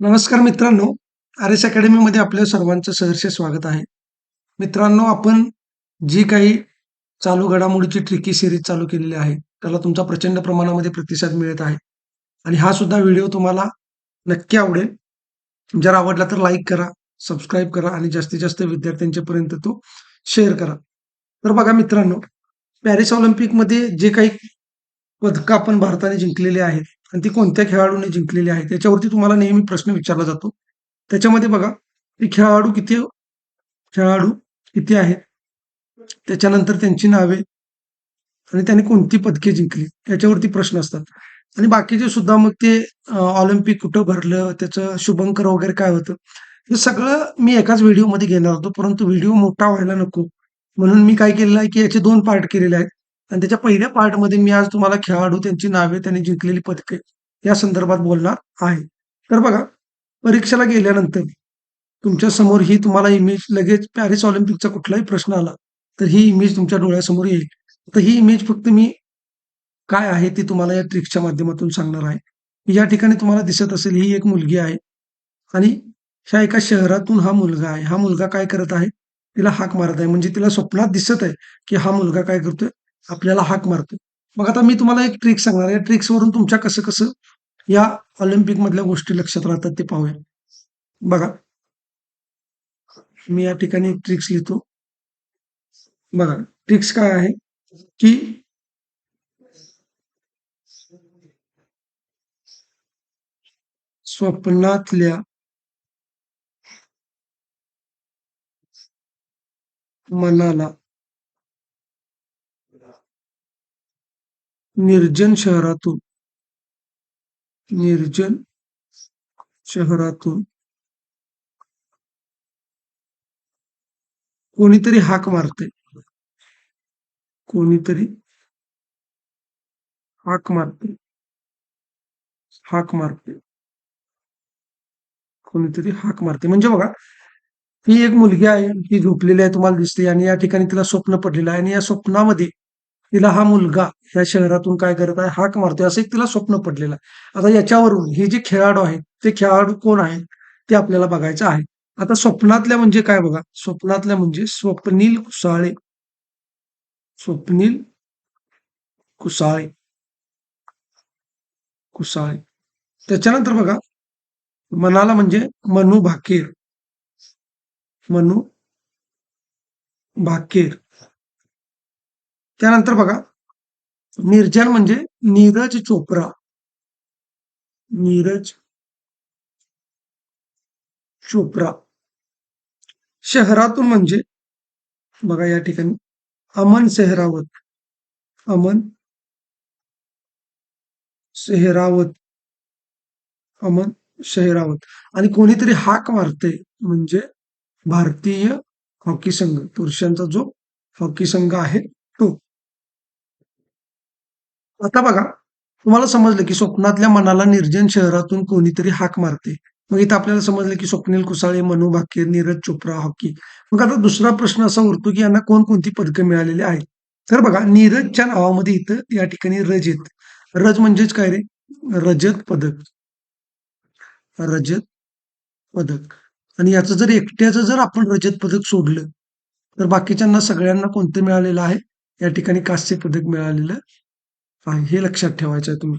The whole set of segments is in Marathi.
नमस्कार मित्रांनो आर एस अकॅडमीमध्ये आपल्या सर्वांचं सहर्ष स्वागत आहे. मित्रांनो आपण जी काही चालू घडामोडीची ट्रिकी सिरीज चालू केलेली आहे त्याला तुमचा प्रचंड प्रमाणामध्ये प्रतिसाद मिळत आहे. आणि हा सुद्धा व्हिडिओ तुम्हाला नक्की आवडेल. जर आवडला तर लाईक करा सबस्क्राईब करा आणि जास्तीत जास्त विद्यार्थ्यांच्यापर्यंत तो शेअर करा. तर बघा मित्रांनो पॅरिस ऑलिम्पिकमध्ये जे काही पदकं आपण भारताने जिंकलेली आहेत आणि ती कोणत्या खेळाडूने जिंकलेली आहे त्याच्यावरती तुम्हाला नेहमी प्रश्न विचारला जातो. त्याच्यामध्ये बघा की खेळाडू किती हो? खेळाडू किती आहेत? त्याच्यानंतर त्यांची नावे आणि त्यांनी कोणती पदके जिंकली याच्यावरती प्रश्न असतात. आणि बाकीचे सुद्धा मग ते ऑलिम्पिक कुठं भरलं त्याचं शुभंकर वगैरे काय होतं हे सगळं मी एकाच व्हिडिओमध्ये घेणार होतो परंतु व्हिडिओ मोठा व्हायला नको. म्हणून मी काय केलेलं आहे की याचे दोन पार्ट केलेले आहेत. आणि त्याच्या पहिल्या पार्टमध्ये मी आज तुम्हाला खेळाडू त्यांची नावे त्यांनी जिंकलेली पदके या संदर्भात बोलणार आहे. तर बघा परीक्षेला गेल्यानंतर तुमच्यासमोर ही तुम्हाला इमेज लगेच पॅरिस ऑलिम्पिकचा कुठलाही प्रश्न आला तर ही इमेज तुमच्या डोळ्यासमोर येईल. तर ही इमेज फक्त मी काय आहे ती तुम्हाला या ट्रिकच्या माध्यमातून सांगणार आहे. या ठिकाणी तुम्हाला दिसत असेल ही एक मुलगी आहे आणि ह्या एका शहरातून हा मुलगा आहे. हा मुलगा काय करत आहे? तिला हाक मारत आहे. म्हणजे तिला स्वप्नात दिसत आहे की हा मुलगा काय करतोय? आपल्याला हाक मारतोय. मग आता मी तुम्हाला एक ट्रिक सांगणार या ट्रिक्स वरून तुमच्या कसं कसं या ऑलिम्पिक मधल्या गोष्टी लक्षात राहतात ते पाहूया. बघा. मी या ठिकाणी ट्रिक्स लिहितो. बघा. ट्रिक्स काय आहे? की स्वप्नातल्या मनाला निर्जन शहरातून निर्जन शहरातून कोणीतरी हाक मारते कोणीतरी हाक मारते हाक मारते कोणीतरी हाक मारते म्हणजे बघा ही एक मुलगी आहे ती झोपलेली आहे तुम्हाला दिसते आणि या ठिकाणी तिला स्वप्न पडलेलं आहे आणि या स्वप्नामध्ये तिला हा मुलगा या शहरातून काय करत आहे हाक मारतोय असं एक तिला स्वप्न पडलेलं आहे. आता याच्यावरून हे जे खेळाडू आहेत ते खेळाडू कोण आहेत ते आपल्याला बघायचं आहे. आता स्वप्नातल्या म्हणजे काय बघा? स्वप्नातल्या म्हणजे स्वप्नील कुसाळे. स्वप्नील कुसाळे. कुसाळे. त्याच्यानंतर बघा मनाला म्हणजे मनु भाकेर. मनु भाकेर. त्यानंतर बघा निर्जन म्हणजे नीरज चोप्रा. नीरज चोप्रा. शहरातून म्हणजे बघा या ठिकाणी अमन सेहरावत. अमन सेहरावत. अमन शेहरावत आणि कोणीतरी हाक मारते म्हणजे भारतीय हॉकी संघ. पुरुषांचा जो हॉकी संघ आहे आता बघा तुम्हाला समजलं की स्वप्नातल्या मनाला निर्जन शहरातून कोणीतरी हाक मारते. मग इथं आपल्याला समजलं की स्वप्नील कुसाळे मनु भाकेर नीरज चोप्रा हॉकी. मग आता दुसरा प्रश्न असा उरतो की यांना कोणकोणती पदकं मिळालेली आहेत? तर बघा नीरजच्या नावामध्ये इथं या ठिकाणी रज येत. रज म्हणजेच काय रे? रजत पदक. रजत पदक. आणि याचं जर एकट्याचं जर आपण रजत पदक सोडलं तर बाकीच्यांना सगळ्यांना कोणतं मिळालेलं आहे? या ठिकाणी कांस्य पदक मिळालेलं हे लक्षात ठेवायचं आहे तुम्ही.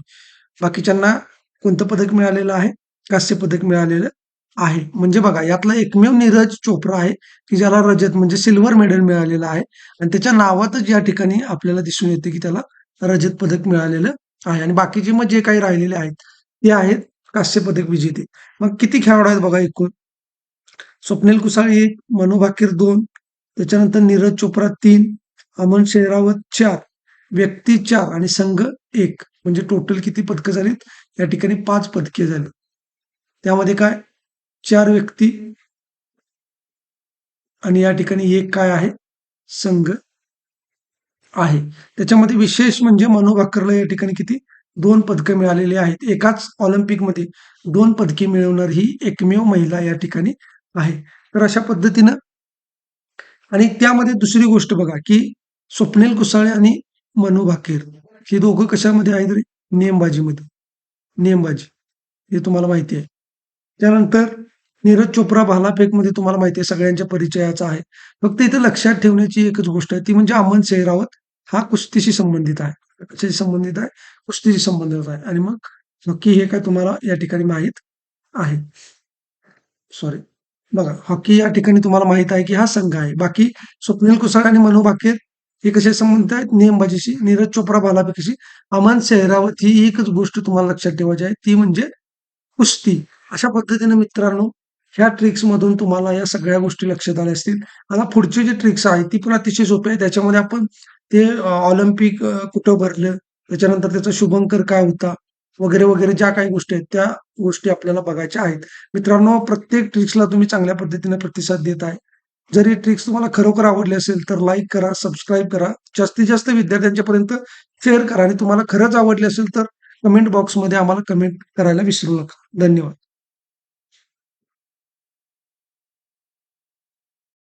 बाकीच्यांना कोणतं पदक मिळालेलं आहे? कांस्य पदक मिळालेलं आहे. म्हणजे बघा यातला एकमेव नीरज चोप्रा आहे की ज्याला रजत म्हणजे सिल्वर मेडल मिळालेलं आहे. आणि त्याच्या नावातच या ठिकाणी आपल्याला दिसून येते की त्याला रजत पदक मिळालेलं आहे. आणि बाकीचे मग जे काही राहिलेले आहेत ते आहेत कांस्य पदक विजेते. मग किती खेळाडू आहेत बघा एकूण? स्वप्नील कुसाळ एक मनु भाकीर दोन त्याच्यानंतर नीरज चोप्रा तीन अमन शेरावत चार. व्यक्ती चार आणि संघ एक म्हणजे टोटल किती पदकं झालीत? या ठिकाणी पाच पदके झाली. त्यामध्ये काय? चार व्यक्ती आणि या ठिकाणी एक काय आहे? संघ आहे. त्याच्यामध्ये विशेष म्हणजे मनु भाकरला या ठिकाणी किती? दोन पदकं मिळालेली आहेत. एकाच ऑलिम्पिकमध्ये दोन पदके मिळवणार ही एकमेव महिला या ठिकाणी आहे. तर अशा पद्धतीनं आणि त्यामध्ये दुसरी गोष्ट बघा की स्वप्नील कुसाळे आणि मनु भाकेर हे दोघं कशामध्ये आहेत रे नेमबाजीमध्ये नेमबाजी हे तुम्हाला माहिती आहे त्यानंतर नीरज चोप्रा भालाफेकमध्ये तुम्हाला माहिती आहे सगळ्यांच्या परिचयाचा आहे. फक्त इथं लक्षात ठेवण्याची एकच गोष्ट आहे ती म्हणजे अमन शेरावत हा कुस्तीशी संबंधित आहे. कशाशी संबंधित आहे? कुस्तीशी संबंधित आहे आणि मग हॉकी हे काय तुम्हाला या ठिकाणी माहीत आहे. सॉरी. बघा हॉकी या ठिकाणी तुम्हाला माहीत आहे की हा संघ आहे. बाकी स्वप्नील कुसाळ आणि मनु भाकेर हे कशाशी संबंधित आहेत? नेमबाजीशी. नीरज चोप्रा भालाफेकीशी. अमन सेहरावत ही एकच गोष्ट तुम्हाला लक्षात ठेवायची आहे ती म्हणजे कुस्ती. अशा पद्धतीने मित्रांनो ह्या ट्रिक्समधून तुम्हाला या सगळ्या गोष्टी लक्षात आल्या असतील. आता पुढची जी ट्रिक्स आहे ती पण अतिशय सोपी आहे. त्याच्यामध्ये आपण ते ऑलिम्पिक कुठं भरलं, त्याच्यानंतर त्याचा शुभंकर काय होता, वगैरे, वगैरे ज्या काही गोष्टी आहेत त्या गोष्टी आपल्याला बघायच्या आहेत. मित्रांनो प्रत्येक ट्रिक्सला तुम्ही चांगल्या पद्धतीने प्रतिसाद देत आहे. जर ही ट्रिक्स तुम्हाला खरोखर आवडली असेल तर लाईक करा, सबस्क्राईब करा. जास्तीत जास्त विद्यार्थ्यांच्यापर्यंत शेअर करा आणि तुम्हाला खरंच आवडली असेल तर कमेंट बॉक्समध्ये आम्हाला कमेंट करायला विसरू नका. धन्यवाद.